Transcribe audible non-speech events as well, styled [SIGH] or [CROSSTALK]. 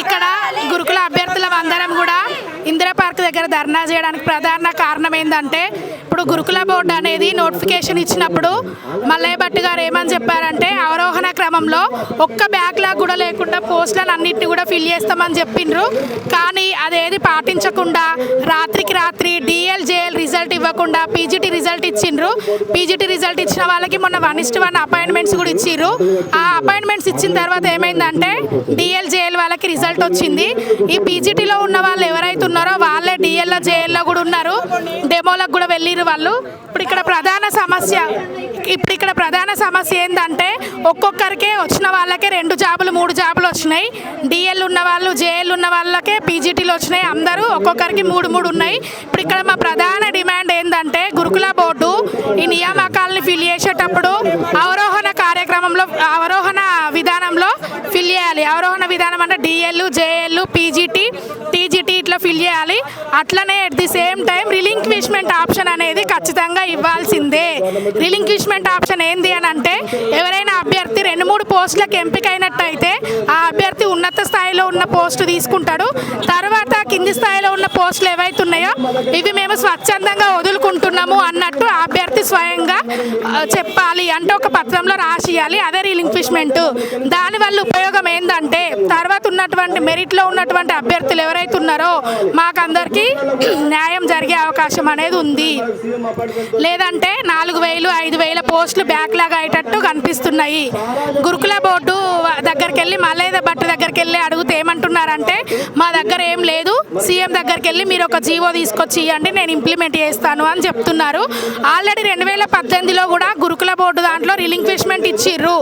ఇక్కడ గురుకుల అభ్యర్థుల అందరం కూడా ఇందిరా పార్క్ దగ్గర ధర్నా చేయడానికి ప్రధాన కారణం ఏంటంటే ఇప్పుడు గురుకుల బోర్డు అనేది నోటిఫికేషన్ ఇచ్చినప్పుడు మల్లయ్య భట్ గారు ఏమని చెప్పారంటే అవరోహణ క్రమంలో ఒక్క బ్యాక్లాగ్ కూడా లేకుండా పోస్టులను అన్నింటినీ కూడా ఫిల్ చేస్తామని చెప్పిండ్రు. కానీ అదేది పాటించకుండా రాత్రికి రాత్రి డిఎల్ జేఎల్ రిజల్ట్ ఇవ్వకుండా పీజీటీ రిజల్ట్ ఇచ్చిండ్రు. పీజీటీ రిజల్ట్ ఇచ్చిన వాళ్ళకి మొన్న వన్ ఇస్ట్ వన్ అపాయింట్మెంట్స్ కూడా ఇచ్చిర్రు. ఆ అపాయింట్మెంట్స్ ఇచ్చిన తర్వాత ఏమైందంటే డిఎల్జేఎల్ వాళ్ళకి రిజల్ట్ వచ్చింది. ఈ పీజీటీలో ఉన్న వాళ్ళు ఎవరైనా డిఎల్లో జేఎల్లో కూడా ఉన్నారు. డెమోలకు కూడా వెళ్ళిరు వాళ్ళు. ఇప్పుడు ఇక్కడ ప్రధాన సమస్య ఇప్పుడు ఇక్కడ ప్రధాన సమస్య ఏంటంటే ఒక్కొక్కరికే వచ్చిన వాళ్ళకే రెండు జాబులు మూడు జాబులు వచ్చినాయి. డిఎల్ ఉన్న వాళ్ళు జేఎల్ ఉన్న వాళ్ళకే పీజీటీలు వచ్చినాయి. అందరూ ఒక్కొక్కరికి మూడు మూడు ఉన్నాయి. ఇప్పుడు ఇక్కడ మా ప్రధాన డిమాండ్ ఏంటంటే గురుకుల బోర్డు ఈ నియామకాలని ఫిల్ చేసేటప్పుడు అవరోహణ కార్యక్రమంలో అవరోహణ విధానంలో ఫిల్ చేయాలి. అవరోహణ విధానం అంటే DL JL PG PGT TGT ఇట్లా ఫిల్ చేయాలి. అట్లనే at the same time relinquishment option అనేది ఖచ్చితంగా ఇవ్వాల్సిందే. రిలింక్విష్మెంట్ ఆప్షన్ ఏంది అని అంటే ఎవరైనా అభ్యర్థి రెండు మూడు పోస్టులకు ఎంపికైనట్టయితే ఆ అభ్యర్థి ఉన్నత స్థాయిలో ఉన్న పోస్టు తీసుకుంటాడు. తర్వాత కింది స్థాయిలో పోస్టులు ఏవైతే ఉన్నాయో ఇవి మేము స్వచ్ఛందంగా వదులుకుంటున్నాము అన్నట్టు ఆ అభ్యర్థి స్వయంగా చెప్పాలి. అంటే ఒక పత్రంలో రాసియాలి అదే రీలింక్విష్మెంట్. దానివల్ల ఉపయోగం ఏంటంటే తర్వాత ఉన్నటువంటి మెరిట్లో ఉన్నటువంటి అభ్యర్థులు ఎవరైతే ఉన్నారో మాకందరికీ [CLEARS THROAT] న్యాయం జరిగే అవకాశం అనేది ఉంది. లేదంటే నాలుగు వేలు ఐదు వేల పోస్టులు బ్యాక్లాగ్ అయ్యేటట్టు కనిపిస్తున్నాయి. గురుకుల బోర్డు దగ్గరికి వెళ్ళి మల్లయ్య భట్ దగ్గరికి వెళ్ళి అడిగితే ఏమంటున్నారంటే మా దగ్గర ఏం లేదు సీఎం దగ్గరికి వెళ్ళి మీరు ఒక జీవో తీసుకొచ్చి ఇవ్వండి నేను ఇంప్లిమెంట్ చేస్తాను అని చెప్తున్నారు. ఆల్రెడీ రెండు వేల పద్దెనిమిదిలో కూడా గురుకుల బోర్డు దాంట్లో రిలింక్విష్మెంట్ ఇచ్చిర్రు.